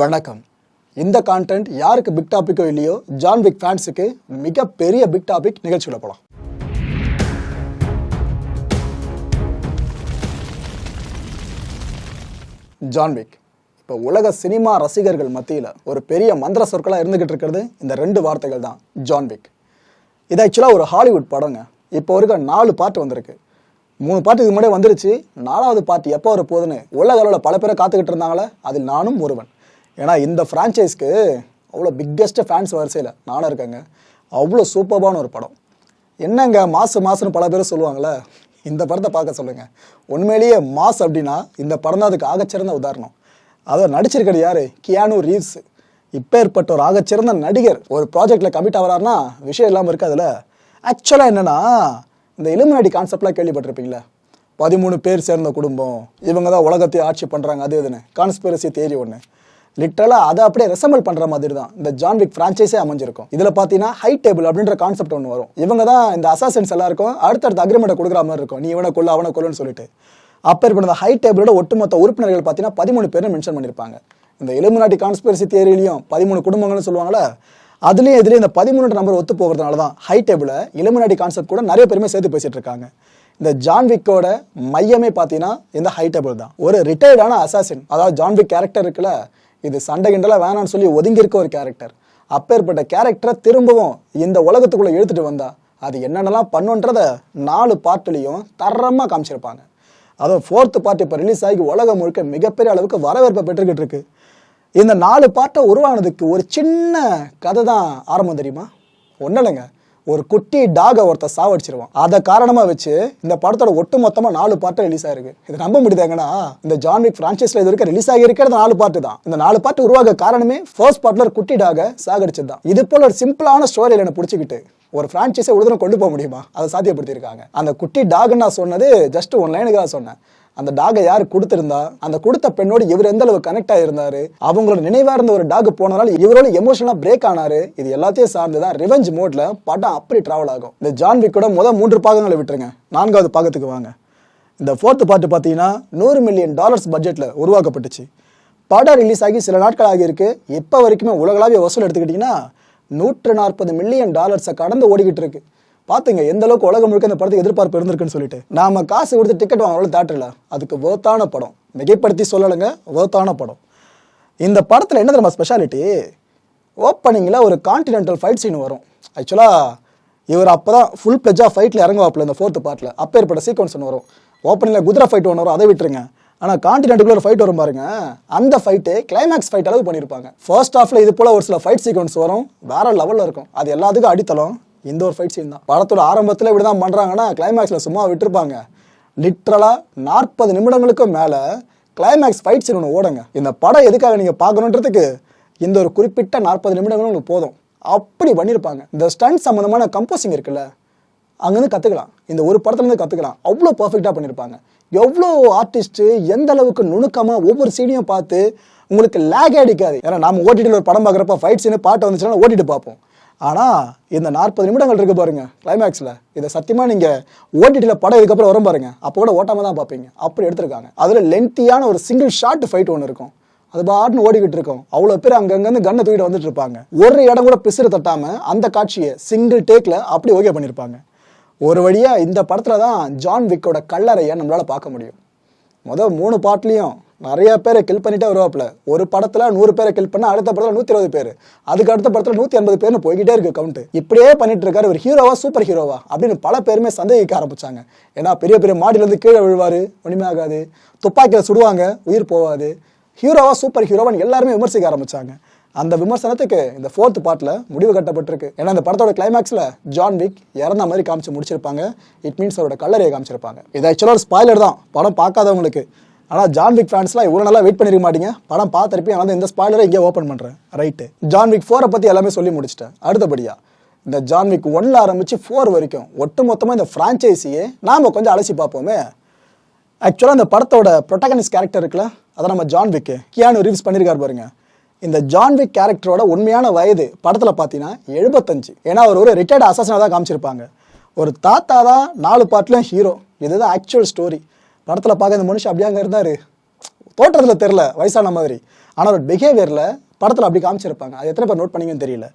வணக்கம். இந்த கான்டென்ட் யாருக்கு பிக் டாபிக்கோ இல்லையோ ஜான் விக் ஃபேன்ஸுக்கு மிகப்பெரிய பிக் டாபிக் நிகழ்ச்சியில் போகலாம் ஜான் விக் இப்போ உலக சினிமா ரசிகர்கள் மத்தியில் ஒரு பெரிய மந்திர சொற்களாக இருந்துகிட்டு இருக்கிறது இந்த ரெண்டு வார்த்தைகள் தான் ஜான் விக் இது ஆக்சுவலாக ஒரு ஹாலிவுட் படங்க. இப்போ வரைக்கும் நாலு பாட்டு வந்திருக்கு. மூணு பார்ட் இதுக்கு முன்னாடியே வந்துருச்சு. நாலாவது பாட்டு எப்போ வர போகுதுன்னு உலக அளவில் பல பேரை காத்துக்கிட்டு இருந்தாங்களே அதில் நானும் ஒருவன். ஏன்னா இந்த ஃப்ரான்ச்சைஸ்க்கு அவ்வளோ பிக்கெஸ்ட்டு ஃபேன்ஸ் வரிசையில் நானும் இருக்கேங்க. அவ்வளோ சூப்பர்பான ஒரு படம். என்னங்க மாசு மாசுன்னு பல பேர் சொல்லுவாங்களே இந்த படத்தை பார்க்க சொல்லுங்கள் உண்மையிலேயே மாஸ் அப்படின்னா இந்த படம் தான் அதுக்கு ஆகச்சிறந்த உதாரணம். அதை நடிச்சிருக்கிறது யார்? Keanu Reeves. இப்பேற்பட்ட ஒரு ஆகச்சிறந்த நடிகர். ஒரு ப்ராஜெக்டில் கமிட் ஆகிறாருன்னா விஷயம் இல்லாமல் இருக்குது அதில் ஆக்சுவலாக என்னென்னா இந்த இலுமினாடி கான்செப்ட்லாம் கேள்விப்பட்டிருப்பீங்களா? பதிமூணு பேர் சேர்ந்த குடும்பம். இவங்க தான் உலகத்தை ஆட்சி பண்ணுறாங்க அது இதுன்னு கான்ஸ்பிரசி தேரி ஒன்று லிட்டரலாக அதை அப்படியே ரெசம்பிள் பண்ணுற மாதிரி தான் இந்த ஜான் விக் ஃப்ரான்ச்சைஸே அமைஞ்சிருக்கும். இதில் பார்த்தீங்கன்னா ஹை டேபிள் அப்படின்ற கான்செப்ட் ஒன்று வரும். இவங்க தான் இந்த அசாசன்ஸ் எல்லாருக்கும் அடுத்தடுத்த அக்ரிமெண்ட்டை கொடுக்குற மாதிரி இருக்கும். நீ இவனை கொள்ள அவனை கொல்லுன்னு சொல்லிட்டு. அப்பேற்பட்ட ஹை டேபிளோட ஒட்டுமொத்த உறுப்பினர்கள் பார்த்தீங்கன்னா பதிமூணு பேரும் மென்ஷன் பண்ணியிருப்பாங்க இந்த இலுமினாட்டி கான்ஸ்பிரசி தியரிலையும் பதிமூணு குடும்பங்கள்னு சொல்லுவாங்களே அதுலேயும் இதுலேயும் இந்த பதிமூணு நம்பர் ஒத்து போகிறதுனால தான் ஹை டேபிள இலுமினாட்டி கான்செப்ட் கூட நிறைய பேருமே சேர்த்து பேசிட்டு இருக்காங்க. இந்த ஜான் விக்கோட மையமே பார்த்தீங்கன்னா இந்த ஹை டேபிள் தான். ஒரு ரிட்டையர்டான அசாசின் அதாவது ஜான் விக் கேரக்டர் இருக்குல்ல இது சண்டை கிண்டலாக வேணாம்னு சொல்லி ஒதுங்கி இருக்க ஒரு கேரக்டர் அப்பேற்பட்ட கேரக்டரை திரும்பவும் இந்த உலகத்துக்குள்ளே இழுத்துட்டு வந்தா அது என்னென்னலாம் பண்ணுன்றத நாலு பார்ட்லையும் தரமாக காமிச்சிருப்பாங்க. அதுவும் ஃபோர்த்து பார்ட் இப்போ ரிலீஸ் ஆகி உலகம் முழுக்க மிகப்பெரிய அளவுக்கு வரவேற்பை பெற்றுக்கிட்டு இருக்கு. இந்த நாலு பாட்டை உருவானதுக்கு ஒரு சின்ன கதை தான் ஆரம்பம் தெரியுமா? ஒன்றும் இல்லைங்க. ஒரு குட்டி டாகை ஒருத்த சாவடிச்சிருவான். அதை காரணமா வச்சு இந்த படத்தோட ஒட்டு மொத்தமா நாலு பாட்டு ரிலீஸ் ஆயிருக்கு. இது நம்ப முடியுதாங்கன்னா இந்த ஜான் விக் பிரான்ச்சைஸ்ல இது வரைக்கும் ரிலீஸ் ஆகியிருக்கிறது நாலு பாட்டு தான். இந்த நாலு பாட்டு உருவாக காரணமே ஃபர்ஸ்ட் பார்ட்ல ஒரு குட்டி டாக சாகடிச்சது தான். இது போல ஒரு சிம்பிளான ஸ்டோரியில் என்ன பிடிச்சிக்கிட்டு ஒரு பிரான்ச்சைஸை ஒரு கொண்டு போக முடியுமா? அதை சாத்தியப்படுத்தியிருக்காங்க. அந்த குட்டி டாக்னு நான் சொன்னது ஜஸ்ட் ஒன் லைனுக்காக சொன்னேன். அந்த டாகை யார் கொடுத்திருந்தா? அந்த கொடுத்த பெண்ணோடு இவர் எந்த அளவு கனெக்ட் ஆயிருந்தாரு? அவங்களோட நினைவா இருந்த ஒரு டாக் போனதால இவரோட எமோஷனலா பிரேக் ஆனாரு. இது எல்லாத்தையும் சார்ந்து தான் ரிவெஞ்ச் மோட்ல படம் அப்படி டிராவல் ஆகும். இந்த ஜான் விக்கோட முதல் மூன்று பாகங்களை விட்டுருங்க. நான்காவது பாகத்துக்கு வாங்க. இந்த ஃபோர்த்து பார்ட் பார்த்தீங்கன்னா நூறு மில்லியன் டாலர்ஸ் பட்ஜெட்டில் உருவாக்கப்பட்டுச்சு. படம் ரிலீஸ் ஆகி சில நாட்கள் ஆகியிருக்கு. இப்போ வரைக்குமே உலகளாவிய வசூல் எடுத்துக்கிட்டிங்கன்னா நூற்று நாற்பது மில்லியன் டாலர்ஸை கடந்து ஓடிக்கிட்டு இருக்கு. பாத்துங்க எந்த அளவுக்கு உலகம் முழுக்க இந்த படத்துக்கு எதிர்பார்ப்பு இருந்திருக்குன்னு சொல்லிட்டு. நாம காசு கொடுத்து டிக்கெட் வாங்கலாம் தேட்டரில் அதுக்கு வேர்த்தான படம் மிகைப்படுத்தி சொல்லலைங்க வேர்த்தான படம். இந்த படத்தில் என்ன தெரியுமா ஸ்பெஷாலிட்டி ஓப்பனிங்கில் ஒரு கான்டினென்டல் ஃபைட் சீன் வரும். ஆக்சுவலாக இவர் அப்போ தான் ஃபுல் பிளஜாக ஃபைட்டில் இறங்குவாப்பில் இந்த ஃபோர்த்து பார்ட்டில் அப்போ ஏற்பட்ட சீக்வன்ஸ் ஒன்று வரும். ஓப்பனிங்கில் குதிரை ஃபைட் ஒன்று வரும் அதை விட்டுருங்க. ஆனால் கான்டினென்ட்டுக்குள்ள ஒரு ஃபைட் வரும் பாருங்க. அந்த ஃபைட்டு கிளைமேக்ஸ் ஃபைட் அளவு பண்ணியிருப்பாங்க ஃபர்ஸ்ட் ஹாஃப்ல இது போல் ஒரு சில ஃபைட் சீக்வன்ஸ் வரும். வேற லெவலில் இருக்கும். அது எல்லாத்துக்கும் அடித்தளம். இந்த ஒரு ஃபைட் சீன் தான். படத்தோட ஆரம்பத்தில் இப்படி தான் பண்ணுறாங்கன்னா கிளைமேக்ஸில் சும்மா விட்டுருப்பாங்க. லிட்ரலாக நாற்பது நிமிடங்களுக்கும் மேலே கிளைமேக்ஸ் ஃபைட் சீன் ஒன்று ஓடுங்க. இந்த படம் எதுக்காக நீங்கள் பார்க்கணுன்றதுக்கு இந்த ஒரு குறிப்பிட்ட நாற்பது நிமிடங்களும் உங்களுக்கு போதும். அப்படி பண்ணியிருப்பாங்க இந்த ஸ்டண்ட் சம்மந்தமான கம்போசிங் இருக்குல்ல அங்கேருந்து கற்றுக்கலாம் இந்த ஒரு படத்துலேருந்து கற்றுக்கலாம் அவ்வளோ பர்ஃபெக்டாக பண்ணியிருப்பாங்க எவ்வளோ ஆர்டிஸ்ட்டு எந்த அளவுக்கு நுணுக்கமாக ஒவ்வொரு சீனையும் பார்த்து உங்களுக்கு லேக் அடிக்காது. ஏன்னா நாம ஓடிடியில் ஒரு படம் பார்க்குறப்ப ஃபைட் சீனு பாட்டு வந்துச்சுன்னா ஓட்டிட்டு பார்ப்போம். ஆனால் இந்த நாற்பது நிமிடங்கள் இருக்கு பாருங்க கிளைமேக்ஸில் இதை சத்தியமாக நீங்கள் ஓடிடியில் படம் இதுக்கப்புறம் வரும் பாருங்க. அப்போ கூட ஓட்டாமல் தான் பார்ப்பீங்க. அப்படி எடுத்திருக்காங்க. அதில் லென்த்தியான ஒரு சிங்கிள் ஷார்ட் ஃபைட் ஒன்று இருக்கும். அது பாட்டுன்னு ஓடிக்கிட்டு இருக்கும். அவ்வளோ பேர் அங்கங்கேருந்து கண்ணை தூக்கிட்டு வந்துட்டு இருப்பாங்க. ஒரு இடம் கூட பிசுறு தட்டாமல் அந்த காட்சியை சிங்கிள் டேக்கில் அப்படி ஓகே பண்ணியிருப்பாங்க ஒரு வழியாக இந்த படத்தில் தான் ஜான் விக்கோட கல்லறையை நம்மளால் பார்க்க முடியும். மொதல் மூணு பாட்லேயும் நிறைய பேரை கில் பண்ணிட்டே வருவாப்புல. ஒரு படத்துல நூறு பேரை கில் பண்ணால் அடுத்த படத்துல நூத்தி இருபது பேர். அதுக்கு அடுத்த படத்துல நூத்தி எண்பது பேர்னு போய்கிட்டே இருக்கு கவுண்ட் இப்படியே பண்ணிட்டு இருக்காரு ஒரு ஹீரோவா சூப்பர் ஹீரோவா அப்படின்னு பல பேருமே சந்தேகிக்க ஆரம்பிச்சாங்க. ஏன்னா பெரிய பெரிய மாடியில இருந்து கீழே விழுவாரு ஒண்ணுமே ஆகாது. துப்பாக்கியில சுடுவாங்க உயிர் போவாது. ஹீரோவா சூப்பர் ஹீரோவான்னு எல்லாருமே விமர்சிக்க ஆரம்பிச்சாங்க. அந்த விமர்சனத்துக்கு இந்த ஃபோர்த் பார்ட்ல முடிவு கட்டப்பட்டிருக்கு. ஏன்னா இந்த படத்தோட கிளைமேக்ஸ்ல ஜான் விக் இறந்த மாதிரி காமிச்சு முடிச்சிருப்பாங்க. இட் மீன்ஸ் அவரோட கல்லறையை காமிச்சிருப்பாங்க. இது ஆக்சுவலாக ஒரு ஸ்பாய்லர் தான். படம் பார்க்காதவங்களுக்கு. ஆனால் ஜான் விக் ஃபேன்ஸ்லாம் இவ்வளோ நல்லா வெயிட் பண்ணிருக்க மாட்டீங்க. படம் பார்த்துருப்பி ஆனால் இந்த ஸ்பாய்லரை இங்கே ஓப்பன் பண்ணுறேன் ரைட்டு ஜான் விக் ஃபோரை பற்றி எல்லாமே சொல்லி முடிச்சிட்டேன். அடுத்தபடியா இந்த ஜான் விக் ஒன்ல ஆரம்பிச்சு ஃபோர் வரைக்கும் ஒட்டு மொத்தமாக இந்த ஃப்ரான்ச்சைஸியே நாம் கொஞ்சம் அலசி பார்ப்போமே. ஆக்சுவலாக இந்த படத்தோட ப்ரொட்டகனிஸ்ட் கேரக்டர் இருக்குல்ல அதை நம்ம ஜான் விக்கு கியானு ரிவ்ஸ் பண்ணியிருக்காரு பாருங்க. இந்த ஜான் விக் கேரக்டரோட உண்மையான வயது படத்தில் பார்த்தீங்கன்னா எழுபத்தஞ்சு. ஏன்னா அவர் ஒரு ரிட்டையர்ட் அசாசனாக தான் காமிச்சிருப்பாங்க. ஒரு தாத்தா தான் நாலு பாட்டிலும் ஹீரோ இதுதான் ஆக்சுவல் ஸ்டோரி படத்தில் பார்க்க இந்த மனுஷன் அப்படியே அங்கே இருந்தார். தோற்றத்தில் தெரில வயசான மாதிரி. ஆனால் ஒரு பிஹேவியரில் படத்தில் அப்படி காமிச்சிருப்பாங்க. அது எத்தனை பேர் நோட் பண்ணிங்கன்னு தெரியல.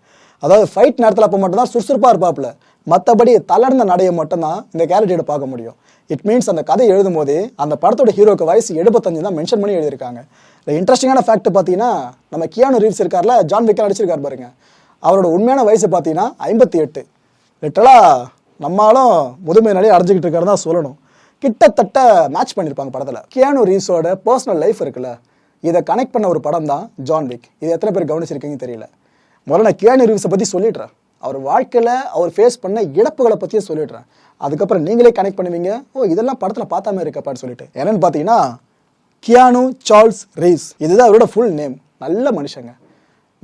அதாவது ஃபைட் நேரத்தில் அப்போ மட்டும்தான் சுறுசுறுப்பாக இருப்பாப்புல. மற்றபடி தளர்ந்த நடையை மட்டும்தான் இந்த கேரக்டரை பார்க்க முடியும். இட் மீன்ஸ் அந்த கதை எழுதும் போதே அந்த படத்தோட ஹீரோக்கு வயசு எழுபத்தஞ்சு தான் மென்ஷன் பண்ணி எழுதியிருக்காங்க. இந்த இன்ட்ரெஸ்டிங்கான ஃபேக்ட் பார்த்தீங்கன்னா நம்ம கியானு ரீவ்ஸ் இருக்கார்ல ஜான் விக்கா நடிச்சிருக்காரு பாருங்க. அவரோட உண்மையான வயசு பார்த்தீங்கன்னா ஐம்பத்தி எட்டு. லிட்டலாக நம்மளும் முதுமை நிலையை அடைஞ்சிக்கிட்டு இருக்காரு தான் சொல்லணும். கிட்டத்தட்ட மேட்ச் பண்ணியிருப்பாங்க படத்தில். கியானு ரீஸோட பர்சனல் லைஃப் இருக்குல்ல இதை கனெக்ட் பண்ண ஒரு படம் தான் ஜான் விக் இது எத்தனை பேர் கவனிச்சிருக்கீங்க தெரியல. முதல்ல நான் கியானு ரீவ்ஸை பற்றி சொல்லிடுறேன். அவர் வாழ்க்கையில் அவர் ஃபேஸ் பண்ண இழப்புகளை பற்றியும் சொல்லிடுறேன். அதுக்கப்புறம் நீங்களே கனெக்ட் பண்ணுவீங்க ஓ இதெல்லாம் படத்தில் பார்த்தாம இருக்கப்பான்னு சொல்லிட்டு. என்னென்னு பார்த்தீங்கன்னா கியானு சார்ல்ஸ் ரீஸ் இதுதான் அவரோட ஃபுல் நேம் நல்ல மனுஷங்க.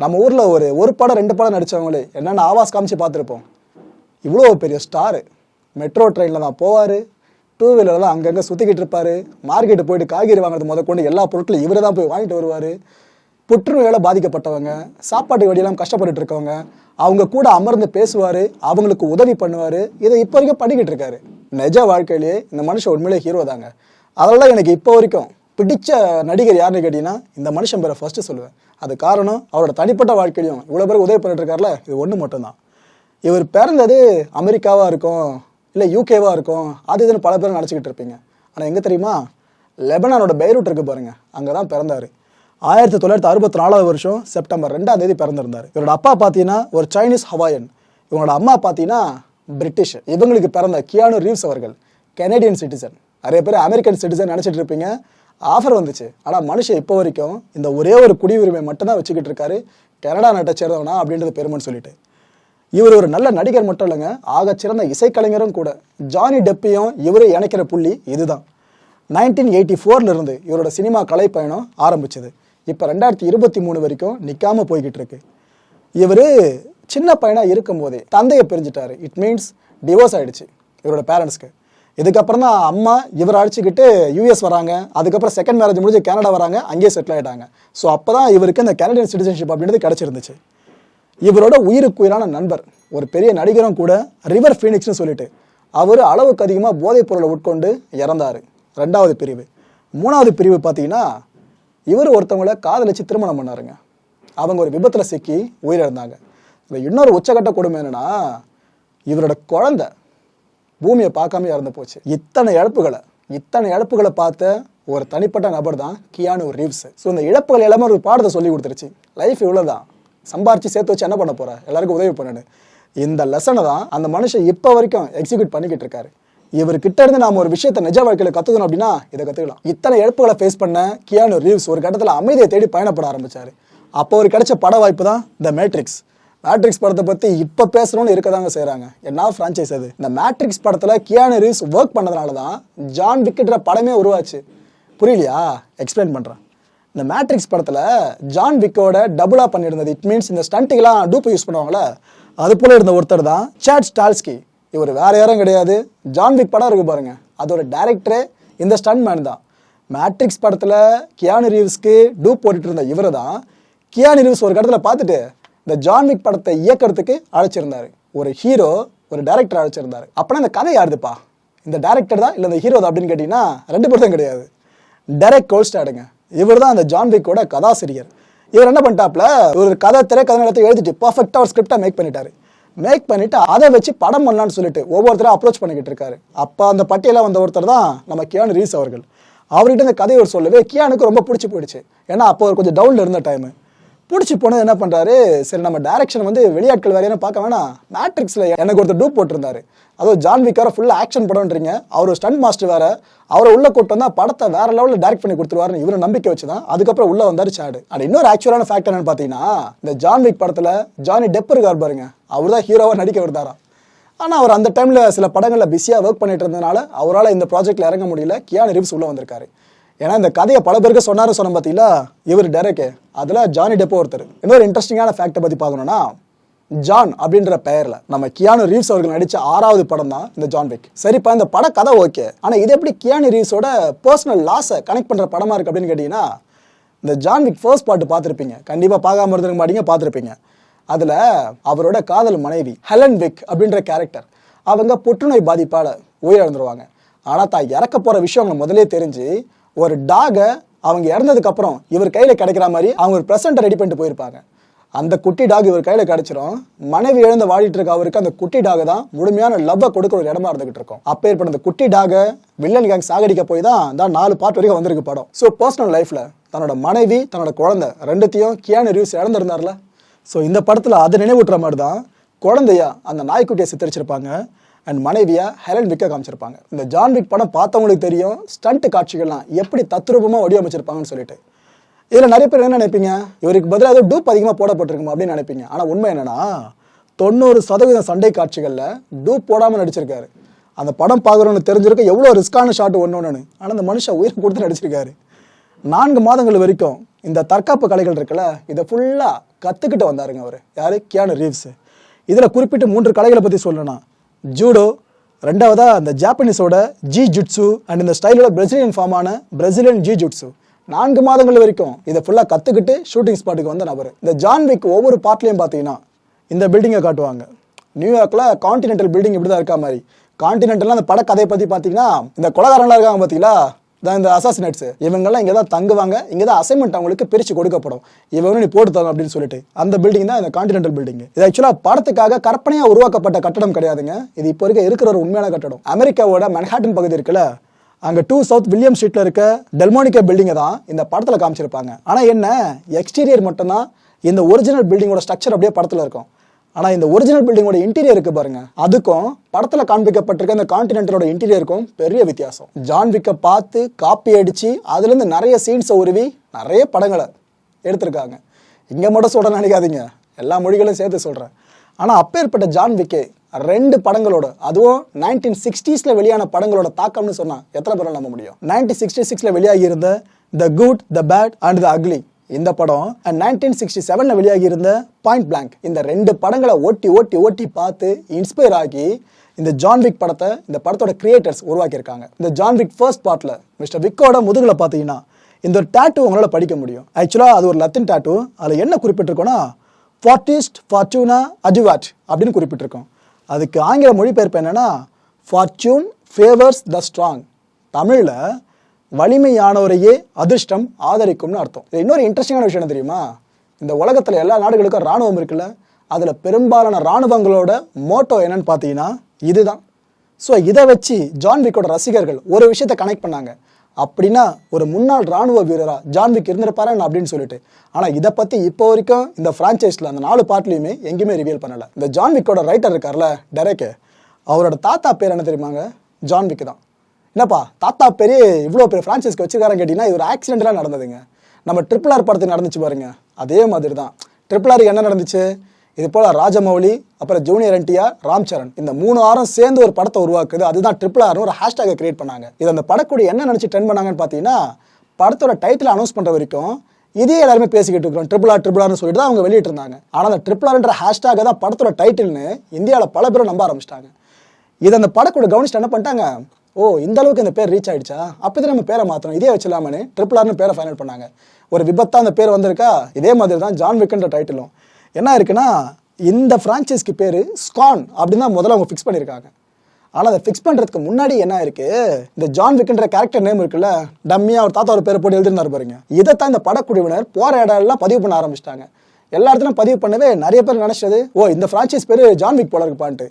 நம்ம ஊரில் ஒரு ஒரு படம் ரெண்டு படம் நடித்தவங்களே என்னென்ன ஆவாஸ் காமிச்சு பார்த்துருப்போம். இவ்வளோ பெரிய ஸ்டாரு மெட்ரோ ட்ரெயினில் தான் போவார். டூ வீலரில் அங்கங்கே சுற்றிக்கிட்டு இருப்பார். மார்க்கெட்டு போயிட்டு காய்கறி வாங்குறது முத கொண்டு எல்லா பொருட்களும் இவரை தான் போய் வாங்கிட்டு வருவார். புற்றுநோயால் பாதிக்கப்பட்டவங்க சாப்பாட்டு வழியெல்லாம் கஷ்டப்பட்டுட்டு இருக்கவங்க அவங்க கூட அமர்ந்து பேசுவார் அவங்களுக்கு உதவி பண்ணுவார். இதை இப்போ வரைக்கும் பண்ணிக்கிட்டு இருக்காரு. நிஜ வாழ்க்கையிலேயே இந்த மனுஷன் உண்மையிலே ஹீரோ தாங்க. அதெல்லாம் எனக்கு இப்போ வரைக்கும் பிடிச்ச நடிகர் யாருன்னு கேட்டிங்கன்னா இந்த மனுஷன் பேரை ஃபஸ்ட்டு சொல்லுவேன். அது காரணம் அவரோட தனிப்பட்ட வாழ்க்கையிலையும் இவ்வளோ பேருக்கு உதவி பண்ணிட்டு இருக்காருல இது ஒன்று மட்டும்தான். இவர் பிறந்தது அமெரிக்காவாக இருக்கும் இல்லை யூகேவாக இருக்கும். அது இதுன்னு பல பேரும் நினச்சிக்கிட்டு இருப்பீங்க. ஆனால் எங்கே தெரியுமா? லெபனானோட பெய்ரூட் இருக்கு பாருங்கள் அங்கே தான் பிறந்தாரு. ஆயிரத்தி தொள்ளாயிரத்தி அறுபத்தி நாலாவது வருஷம் செப்டம்பர் ரெண்டாம் தேதி பிறந்திருந்தார். இவரோட அப்பா பார்த்தீங்கன்னா ஒரு சைனீஸ் ஹவாயன் இவங்களோட அம்மா பார்த்தீங்கன்னா பிரிட்டிஷ் இவங்களுக்கு பிறந்த கியானு ரீவ்ஸ் அவர்கள் கெனடியன் சிட்டிசன் நிறைய பேர் அமெரிக்கன் சிட்டிசன் நினச்சிட்டு இருப்பீங்க. ஆஃபர் வந்துச்சு. ஆனால் மனுஷன் இப்போ வரைக்கும் இந்த ஒரே ஒரு குடியுரிமை மட்டும்தான் வச்சுக்கிட்டு இருக்காரு. கனடா நாட்டை சேர்ந்தவனா அப்படின்றது பெருமைன்னு சொல்லிட்டு. இவர் ஒரு நல்ல நடிகர் மட்டும் இல்லைங்க ஆகச் சிறந்த இசைக்கலைஞரும் கூட. ஜானி டெப்பியும் இவரை இணைக்கிற புள்ளி இதுதான். நைன்டீன் எயிட்டி ஃபோர்லேருந்து இவரோட சினிமா கலை பயணம் ஆரம்பிச்சது. இப்போ ரெண்டாயிரத்தி இருபத்தி மூணு வரைக்கும் நிற்காம போய்கிட்டு இருக்கு இவர் சின்ன பையனாக இருக்கும்போதே தந்தையை பிரிஞ்சுட்டாரு. இட் மீன்ஸ் டிவோர்ஸ் ஆகிடுச்சு இவரோட பேரண்ட்ஸ்க்கு இதுக்கப்புறம் தான் அம்மா இவரை அழைச்சிக்கிட்டு யூஎஸ் வராங்க. அதுக்கப்புறம் செகண்ட் மேரேஜ் முடிஞ்சு கனடா வராங்க. அங்கேயே செட்டில் ஆகிட்டாங்க ஸோ அப்போ தான் இவருக்கு இந்த கனடியன் சிட்டிசன்ஷிப் அப்படின்றது கிடச்சிருந்துச்சு. இவரோட உயிருக்கு உயிரான நண்பர் ஒரு பெரிய நடிகரும் கூட ரிவர் ஃபீனிக்ஸ்னு சொல்லிட்டு. அவர் அளவுக்கு அதிகமாக போதைப் பொருளை உட்கொண்டு இறந்தார். ரெண்டாவது பிரிவு. மூணாவது பிரிவு பார்த்தீங்கன்னா இவர் ஒருத்தவங்கள காதலிச்சு திருமணம் பண்ணாருங்க. அவங்க ஒரு விபத்தில் சிக்கி உயிரிழந்தாங்க. இந்த இன்னொரு உச்சகட்ட கொடுமை என்னென்னா இவரோட குழந்த பூமியை பார்க்காம இறந்து போச்சு. இத்தனை இழப்புகளை இத்தனை இழப்புகளை பார்த்த ஒரு தனிப்பட்ட நபர் தான் கியானு ரீவ்ஸ். ஸோ இந்த இழப்புகள் எல்லாமே ஒரு பாடத்தை சொல்லி கொடுத்துருச்சு. லைஃப் இவ்வளோதான் சம்பாரிச்சு சேர்த்து வச்சு என்ன பண்ண போற? எல்லாருக்கும் உதவி பண்ணணும் இந்த லெசனை தான் அந்த மனுஷன் இப்போ வரைக்கும் எக்ஸிக்யூட் பண்ணிக்கிட்டு இருக்காரு. இவர் கிட்ட இருந்து நாம ஒரு விஷயத்தை நிஜ வாழ்க்கையில் கத்துக்கணும் அப்படின்னா இதை கத்துக்கலாம். இத்தனை இழப்புகளை ஃபேஸ் பண்ண கியானு ரீவ்ஸ் ஒரு கட்டத்தில் அமைதியை தேடி பயணப்பட ஆரம்பிச்சாரு. அப்போ ஒரு கிடைச்ச பட வாய்ப்பு தான் த மேட்ரிக்ஸ் மேட்ரிக்ஸ் படத்தை பற்றி இப்போ பேசணும்னு இருக்க தாங்க செய்கிறாங்க என்ன ஃப்ரான்ச்சைஸ் அது? இந்த மேட்ரிக்ஸ் படத்தில் கியானு ரீவ்ஸ் ஒர்க் பண்ணதுனால தான் ஜான் விக்கிட்ற படமே உருவாச்சு. புரியலையா? எக்ஸ்பிளைன் பண்ணுறேன் இந்த மேட்ரிக்ஸ் படத்தில் ஜான் விக்கோட டபுளாக பண்ணியிருந்தது. இட் மீன்ஸ் இந்த ஸ்டண்ட்டுக்கெல்லாம் டூப் யூஸ் பண்ணுவாங்களே அது போல இருந்த ஒருத்தர் தான் சேட் ஸ்டால்ஸ்கி இவர் வேற யாரும் கிடையாது. ஜான் விக் படம் இருக்கு பாருங்க. அதோட டேரக்டரே இந்த ஸ்டன் மேன் தான். மேட்ரிக்ஸ் படத்தில் கியானு ரீவ்ஸ்க்கு டூப் போட்டுட்டு இருந்த இவரை தான் கியானு ரீவ்ஸ் ஒரு இடத்துல பார்த்துட்டு இந்த ஜான் விக் படத்தை இயக்கிறதுக்கு அழைச்சிருந்தாரு. ஒரு ஹீரோ ஒரு டேரக்டர் அழைச்சிருந்தாரு. அப்பனா இந்த கதை யாருதுப்பா? இந்த டேரக்டர் தான் இல்லை இந்த ஹீரோ தான் அப்படின்னு கேட்டிங்கன்னா ரெண்டு பேரும் கிடையாது. டேரக்ட் கோல்ஸ்டாடுங்க இவர் தான் அந்த ஜான் விக்கோட கதாசிரியர். இவர் என்ன பண்ணிட்டாப்ல ஒரு கதை திரைக்கதை நடத்தி எழுதிட்டு பர்ஃபெக்டாக ஒரு ஸ்கிரிப்டை மேக் பண்ணிட்டாரு. மேக் பண்ணிட்டு அதை வச்சு படம் பண்ணலான்னு சொல்லிட்டு ஒவ்வொருத்தரும் அப்ரோச் பண்ணிக்கிட்டு இருக்காரு. அப்போ அந்த பட்டியலில் வந்த ஒருத்தர் தான் நம்ம கியான் ரீஸ் அவர்கள். அவர்கிட்ட இந்த கதையை ஒரு சொல்லவே கியானுக்கு ரொம்ப பிடிச்சி போயிடுச்சு. ஏன்னா அப்போ அவர் கொஞ்சம் டவுனில் இருந்த டைமு பிடிச்சி போனது என்ன பண்ணுறாரு சரி நம்ம டேரக்ஷன் வந்து வெளியாட்கள் வேறையான பார்க்க வேணாம். மேட்ரிக்ஸில் எனக்கு ஒருத்தர் டூப் போட்டிருந்தாரு. அதுவும் ஜான் விக்கார ஃபுல்லாக ஆக்ஷன் படம்ன்றீங்க. அவர் ஸ்டண்ட் மாஸ்டர் வேறு. அவரை உள்ள கூட்டு வந்தா படத்தை வேற லெவலில் டேரக்ட் பண்ணி கொடுத்துருவாருன்னு இவரை நம்பிக்கை வச்சு தான் அதுக்கப்புறம் உள்ளே வந்தார் சாடு அண்ட் இன்னொரு ஆக்சுவலான ஃபேக்ட் என்னன்னு பார்த்தீங்கன்னா இந்த ஜான் விக் படத்தில் ஜானி டெப் இருக்கார் பாருங்க. அவர் தான் ஹீரோவாக நடிக்க வருதாரா ஆனால் அவர் அந்த டைமில் சில படங்களில் பிஸியாக ஒர்க் பண்ணிட்டு இருந்ததுனால அவரால் இந்த ப்ராஜெக்ட்டில் இறங்க முடியல. கியான் ரிவ்ஸ் உள்ளே வந்திருக்காரு. ஏன்னா இந்த கதையை பல பேருக்கு சொன்னாரு சொன்ன பார்த்தீங்களா இவர் டெரக்கு. அதில் ஜானி டெப்போ ஒருத்தர். இன்னொரு இன்ட்ரெஸ்டிங்கான ஃபேக்டை பற்றி பார்க்கணும்னா ஜான் அப்படின்ற பெயரில் நம்ம கியானு ரீவ்ஸ் அவர்கள் நடித்த ஆறாவது படம் தான் இந்த ஜான் விக். சரிப்பா இந்த பட கதை ஓகே. ஆனால் இது எப்படி கியானு ரீவ்ஸோட பர்சனல் லாஸை கனெக்ட் பண்ணுற படமா இருக்கு அப்படின்னு கேட்டிங்கன்னா இந்த ஜான் விக் ஃபர்ஸ்ட் பாட்டு பார்த்துருப்பீங்க. கண்டிப்பாக பார்க்காம இருந்திருக்க மாட்டீங்க பார்த்துருப்பீங்க. அதில் அவரோட காதல் மனைவி ஹெலன் விக் அப்படின்ற கேரக்டர் அவங்க புற்றுநோய் பாதிப்பால் உயிரிழந்துருவாங்க. ஆனால் தான் இறக்க போகிற விஷயம் அவங்க முதலே தெரிஞ்சு ஒரு டாகை அவங்க இறந்ததுக்கப்புறம் இவர் கையில் கிடைக்கிற மாதிரி அவங்க ஒரு ப்ரெசென்ட்டை ரெடி பண்ணிட்டு போயிருப்பாங்க. அந்த குட்டி டாக் இவர் கையில் கிடைச்சிரும். மனைவி இழந்து வாடிட்டு இருக்க அவருக்கு அந்த குட்டி டாக தான் முழுமையான லவ்வை கொடுக்குற ஒரு இடமா இருந்துகிட்டு இருக்கும். அப்பேற்பட்ட அந்த குட்டி டாக வில்லன் கேங் சாகடிக்க போய் தான் தான் நாலு பார்ட் வரைக்கும் வந்திருக்கு படம். ஸோ பர்சனல் லைஃப்பில் தன்னோட மனைவி தன்னோட குழந்தை ரெண்டுத்தையும் கியானு ரிவ்யூஸ் இழந்திருந்தார்ல. ஸோ இந்த படத்தில் அதை நினைவூட்டுற மாதிரி தான் குழந்தையா அந்த நாய்க்குட்டியை சித்தரிச்சிருப்பாங்க. அண்ட் மனைவியா ஹெலன் விக்க காமிச்சிருப்பாங்க. இந்த ஜான் விக் படம் பார்த்தவங்களுக்கு தெரியும் ஸ்டண்ட் காட்சிகள்லாம் எப்படி தத்ரூபமாக வடிவமைச்சிருப்பாங்கன்னு சொல்லிட்டு. இதில் நிறைய பேர் என்ன நினைப்பீங்க? இவருக்கு பதிலாக ஏதோ டூப் அதிகமாக போடப்பட்டிருக்குமா அப்படின்னு நினைப்பீங்க. ஆனால் உண்மை என்னன்னா தொண்ணூறு சதவீதம் சண்டை காட்சிகளில் டூப் போடாமல் நடிச்சிருக்காரு. அந்த படம் பார்க்குறவனு தெரிஞ்சிருக்க எவ்வளோ ரிஸ்கான ஷாட் ஒன்று ஒன்று ஆனால் அந்த மனுஷன் உயிர் கொடுத்து நடிச்சிருக்காரு. நான்கு மாதங்கள் வரைக்கும் இந்த தற்காப்பு கலைகள் இருக்குல்ல இதை ஃபுல்லாக கற்றுக்கிட்டு வந்தாருங்க அவர். யார்? கியான ரீவ்ஸு இதில் குறிப்பிட்டு மூன்று கலைகளை பற்றி சொல்லணும் ஜூடோ ரெண்டாவதாக அந்த ஜாப்பனீஸோட ஜி ஜுட்ஸு அண்ட் இந்த ஸ்டைலோட பிரசிலியன் ஃபார்மான பிரசிலியன் ஜி ஜுட்ஸு நான்கு மாதங்கள் வரைக்கும் இதை ஃபுல்லாக கற்றுக்கிட்டு ஷூட்டிங் ஸ்பாட்டுக்கு வந்த நபர். இந்த ஜான் விக் ஒவ்வொரு பார்ட்லையும் பார்த்தீங்கன்னா இந்த பில்டிங்கை காட்டுவாங்க. நியூயார்க்கில் காண்டினென்டல் பில்டிங் இப்படி தான் இருக்கா மாதிரி. கான்டினென்டல் அந்த படக்கதையை பற்றி பார்த்தீங்கன்னா இந்த கொலகாரங்களாக இருக்காங்க பார்த்தீங்களா தான் இந்த அசாசினேட்ஸ் இவங்கெல்லாம் இங்கே தான் தங்குவாங்க. இங்கே தான் அசைன்மெண்ட் அவங்களுக்கு பிரித்து கொடுக்கப்படும். இவங்க நீ போட்டு தரணும் அப்படின்னு சொல்லிட்டு. அந்த பில்டிங் தான் இந்த கான்டினென்டல் பில்டிங் இது ஆக்சுவலாக படத்துக்காக கற்பனையாக உருவாக்கப்பட்ட கட்டடம் கிடையாதுங்க. இது இப்போ இருக்க இருக்கிற ஒரு உண்மையான கட்டடம். அமெரிக்காவோட மன்ஹாட்டன் பகுதி இருக்குல்ல அங்கே டூ சவுத் வில்லியம் ஸ்ட்ரீட்டில் இருக்க டெல்மோனிக்கா பில்டிங்கை தான் இந்த படத்தில் காமிச்சிருப்பாங்க. ஆனால் என்ன எக்ஸ்டீரியர் மட்டும்தான் இந்த ஒரிஜினல் பில்டிங்கோட ஸ்ட்ரக்சர் அப்படியே படத்தில் இருக்கும். ஆனால் இந்த ஒரிஜினல் பில்டிங்கோட இன்டீரியர் இருக்கு பாருங்க. அதுக்கும் படத்தில் காண்பிக்கப்பட்டிருக்க அந்த கான்டினென்டலோட இன்டீரியருக்கும் பெரிய வித்தியாசம். ஜான் விக்கை பார்த்து காப்பி அடித்து அதுலேருந்து நிறைய சீன்ஸை உருவி நிறைய படங்களை எடுத்திருக்காங்க. இங்கே மட்டும் சொல்ற நினைக்காதீங்க. எல்லா மொழிகளையும் சேர்த்து சொல்கிறேன் ஆனால் அப்பேற்பட்ட ஜான் விக்கே ரெண்டு படங்களோட அதுவும் நைன்டீன் சிக்ஸ்டீஸில் வெளியான படங்களோட தாக்கம்னு சொன்னால் எத்தனை பேரும் நம்ப முடியும்? நைன்டீன் சிக்ஸ்டி சிக்ஸில் வெளியாகி இருந்த the good the bad and the ugly இந்த படம் அண்ட் நைன்டீன் சிக்ஸ்டி செவன்ல வெளியாகி இருந்த பாயிண்ட் பிளாங்க் இந்த ரெண்டு படங்களை ஓட்டி ஓட்டி ஓட்டி பார்த்து இன்ஸ்பயர் ஆகி இந்த ஜான் விக் படத்தை இந்த படத்தோட கிரியேட்டர்ஸ் உருவாக்கியிருக்காங்க. இந்த ஜான் விக் ஃபர்ஸ்ட் பார்ட்ல மிஸ்டர் விக்கோட முதுகில் பார்த்தீங்கன்னா இந்த ஒரு டேட்டு உங்களால் படிக்க முடியும். ஆக்சுவலாக அது ஒரு லத்தின் டேட்டு அதில் என்ன குறிப்பிட்டிருக்கோன்னா ஃபார்டிஸ்ட் ஃபார்ச்சூனா அஜுவாட் அப்படின்னு குறிப்பிட்டிருக்கோம். அதுக்கு ஆங்கில மொழிபெயர்ப்பு என்னன்னா ஃபார்ச்சூன் ஃபேவர்ஸ் த ஸ்ட்ராங் தமிழில் வலிமையானவரையே அதிர்ஷ்டம் ஆதரிக்கும்னு அர்த்தம். இது இன்னொரு இன்ட்ரெஸ்டிங்கான விஷயம் என்ன தெரியுமா? இந்த உலகத்தில் எல்லா நாடுகளுக்கும் ராணுவம் இருக்குல்ல அதில் பெரும்பாலான ராணுவங்களோட மோட்டோ என்னன்னு பார்த்தீங்கன்னா இதுதான். ஸோ இதை வச்சு ஜான்விக்கோட ரசிகர்கள் ஒரு விஷயத்தை கனெக்ட் பண்ணாங்க. அப்படின்னா ஒரு முன்னாள் ராணுவ வீரராக ஜான்விக் இருந்திருப்பாரு அப்படின்னு சொல்லிட்டு. ஆனால் இதை பற்றி இப்போ வரைக்கும் இந்த ஃப்ரான்ச்சைஸில் அந்த நாலு பார்ட்லையுமே எங்கேயுமே ரிவீல் பண்ணலை. இந்த ஜான் விக்கோட ரைட்டர் இருக்கார்ல டெரேக்கு அவரோட தாத்தா பேர் என்ன தெரியுமாங்க? ஜான்விக்கு தான். என்னப்பா தாத்தா பெரிய இவ்வளோ பெரிய ஃப்ரான்ச்சைஸ்க்கு வச்சுக்காரன் கேட்டிங்கன்னா இது ஒரு ஆக்சிடென்ட்லாம் நடந்ததுங்க. நம்ம ட்ரிபிள் ஆர் படத்துக்கு நடந்துச்சு பாருங்க. அதே மாதிரி தான் ட்ரிபிள் ஆருக்கு என்ன நடந்துச்சு? இது போல் ராஜமௌலி அப்புறம் ஜூனியர் என்டிஆர் ராம் சரண். இந்த மூணு ஆரம் சேர்ந்து ஒரு படத்தை உருவாக்குது. அதுதான் ட்ரிபிள் ஆர்னு ஒரு ஹேஷ்டாகை கிரியேட் பண்ணாங்க. இது அந்த படக்குடி என்ன நினச்சி ட்ரெண்ட் பண்ணாங்கன்னு பார்த்தீங்கன்னா படத்தோட டைட்டில் அனௌன்ஸ் பண்ணுற வரைக்கும் இதே எல்லாருமே பேசிக்கிட்டு இருக்கிறோம். ட்ரிபிள் ஆர் ட்ரிபிள் ஆர்னு சொல்லிட்டு தான் அவங்க வெளியிட்டு இருந்தாங்க ஆனால் அந்த ட்ரிபிள் ஆர்ன்ற ஹேஷ்டாக தான் படத்தோட டைட்டில்னு இந்தியாவில் பல பேரும் நம்ப ஆரம்பிச்சிட்டாங்க. இது அந்த படக்கூட கவனிச்சுட்டு என்ன பண்ணிட்டாங்க? ஓ இந்த அளவுக்கு இந்த பேர் ரீச் ஆயிடுச்சா? அப்போ நம்ம பேரை மாற்றணும் இதே வச்சிடலாமனு ட்ரிபிள் ஆர்னு பேரை ஃபைனல் பண்ணாங்க. ஒரு விபத்தா அந்த பேர் வந்திருக்கா? இதே மாதிரி தான் ஜான் விக்கன்ற டைட்டிலும் என்ன இருக்குன்னா இந்த ஃப்ரான்ச்சைஸ்க்கு பேர் ஸ்கான் அப்படின்னு தான் முதல்ல அவங்க ஃபிக்ஸ் பண்ணியிருக்காங்க. ஆனால் அதை ஃபிக்ஸ் பண்ணுறதுக்கு முன்னாடி என்ன இருக்குது இந்த ஜான் விக்ன்ற கேரக்டர் நேம் இருக்குல்ல டம்மியாக ஒரு தாத்தா ஒரு பேர் போட்டு எழுதிருந்தாரு பாருங்க. இதைத்தான் இந்த படக்குழுவினர் போகிற இடம் எல்லாம் பதிவு பண்ண ஆரம்பிச்சிட்டாங்க. எல்லா இடத்துலையும் பதிவு பண்ணவே நிறைய பேர் நினச்சது ஓ இந்த ஃப்ரான்ச்சைஸ் பேர் ஜான் விக் போல இருக்குப்பான்ட்டு.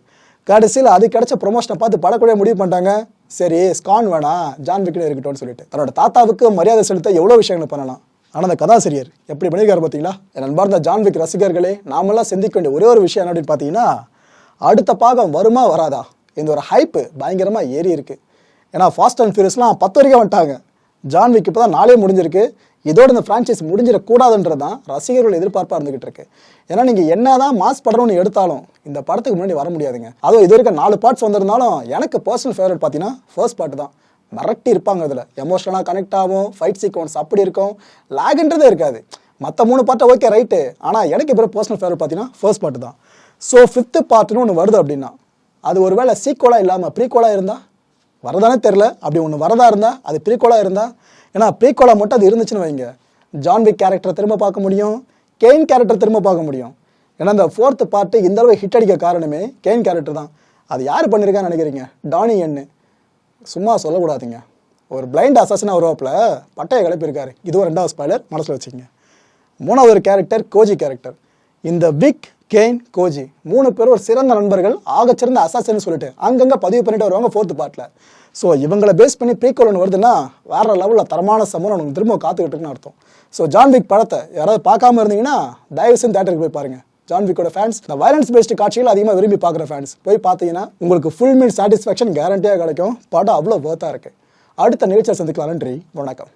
கடைசியில் அது கிடைச்ச ப்ரொமோஷனை பார்த்து படக்கூடிய முடிவு பண்ணிட்டாங்க. சரி ஸ்கான் வேணாம் ஜான் விக்கிட இருக்கட்டும்னு சொல்லிட்டு. தன்னோட தாத்தாவுக்கு மரியாதை செலுத்த எவ்வளோ விஷயங்களை பண்ணலாம்? ஆனால் அந்த கதாசிரியர் எப்படி பண்ணியிருக்காரு பார்த்தீங்களா? என் அன்பார்ந்த ஜான் விக் ரசிகர்களே நாமெல்லாம் சிந்திக்க வேண்டிய ஒரே ஒரு விஷயம் என்ன அப்படின்னு பார்த்தீங்கன்னா அடுத்த பாகம் வருமா வராதா? இந்த ஒரு ஹைப்பு பயங்கரமாக ஏறி இருக்கு. ஏன்னா ஃபாஸ்ட் அண்ட் ஃபியூரியஸ்லாம் பத்து வரைக்கும் வந்துட்டாங்க. ஜான் விக் இப்போ தான் நாளே முடிஞ்சிருக்கு. இதோட இந்த ஃப்ரான்ச்சைஸ் முடிஞ்சிடக்கூடாதுன்றது தான் ரசிகர்கள் எதிர்பார்ப்பாக இருந்துகிட்டு இருக்கு. ஏன்னா நீங்கள் என்ன தான் மாஸ் படம்னு எடுத்தாலும் இந்த படத்துக்கு முன்னாடி வர முடியாதுங்க. அதுவும் இது வரைக்கும் நாலு பார்ட்ஸ் வந்திருந்தாலும் எனக்கு பர்சனல் ஃபேவரட் பார்த்தீங்கன்னா ஃபர்ஸ்ட் பார்ட் தான். மிரட்டி இருப்பாங்க அதில். எமோஷனலாக கனெக்ட் ஆகும் ஃபைட் சீக்வன்ஸ் அப்படி இருக்கும். லேக்ன்றதே இருக்காது. மற்ற மூணு பார்ட்டை ஓகே ரைட்டு ஆனால் எனக்கு இப்போ பர்சனல் ஃபேவரட் பார்த்தீங்கன்னா ஃபர்ஸ்ட் பார்ட் தான். ஸோ ஃபிஃப்த்து பார்ட்னு ஒன்று வருது அப்படின்னா அது ஒருவேளை சீக்குவலாக இல்லாமல் ப்ரீக்குவலாக இருந்தால் வரதானே தெரில அப்படி ஒன்று வரதா இருந்தால் அது ப்ரீக்கோலாக இருந்தால் ஏன்னா ப்ரீக்கோலாக மட்டும் அது இருந்துச்சுன்னு வைங்க. ஜான்விக் கேரக்டரை திரும்ப பார்க்க முடியும். கெயின் கேரக்டர் திரும்ப பார்க்க முடியும். ஏன்னா இந்த ஃபோர்த்து பார்ட்டு இந்த அளவு ஹிட் அடிக்க காரணமே கெயின் கேரக்டர் தான். அது யார் பண்ணியிருக்கான்னு நினைக்கிறீங்க? டானி என்னு சும்மா சொல்லக்கூடாதுங்க. ஒரு பிளைண்ட் அசாசனாக வருவாப்புல பட்டையை கிளப்பியிருக்காரு. இதுவும் ரெண்டாவது ஸ்பாய்லர் மனசில் வச்சுக்கோங்க. மூணாவது ஒரு கேரக்டர் கோஜி கேரக்டர் இந்த பிக் கெயின் கோஜி. மூணு பேர் ஒரு சிறந்த நண்பர்கள் ஆகச்சிறந்த அசாசன் சொல்லிட்டு அங்கங்கே பதிவு பண்ணிட்டு வருவாங்க ஃபோர்த்து பார்ட்டில் ஸோ இவங்களை பேஸ் பண்ணி ப்ரீகோல் ஒன்று வருதுன்னா வேற லெவலில் தரமான சம்பவம் நமக்கு திரும்ப காத்துக்கிட்டு இருக்குன்னு அர்த்தம். ஸோ ஜான் விக் படத்தை யாராவது பார்க்காம இருந்தீங்கன்னா தயவு செஞ்சு தேட்டருக்கு போய் பாருங்க. ஜான் விக்கோட ஃபேன்ஸ் இந்த வயலன்ஸ் பேஸ்டு காட்சிகள் அதிகமாக விரும்பி பார்க்குற ஃபேன்ஸ் போய் பார்த்தீங்கன்னா உங்களுக்கு ஃபுல் மீல் சாட்டிஸ்ஃபேக்ஷன் கேரண்டியாக கிடைக்கும். படம் அவ்வளோ ஒர்த்தாக இருக்குது அடுத்த நிகழ்ச்சியை சந்திக்கலாம். நன்றி. வணக்கம்.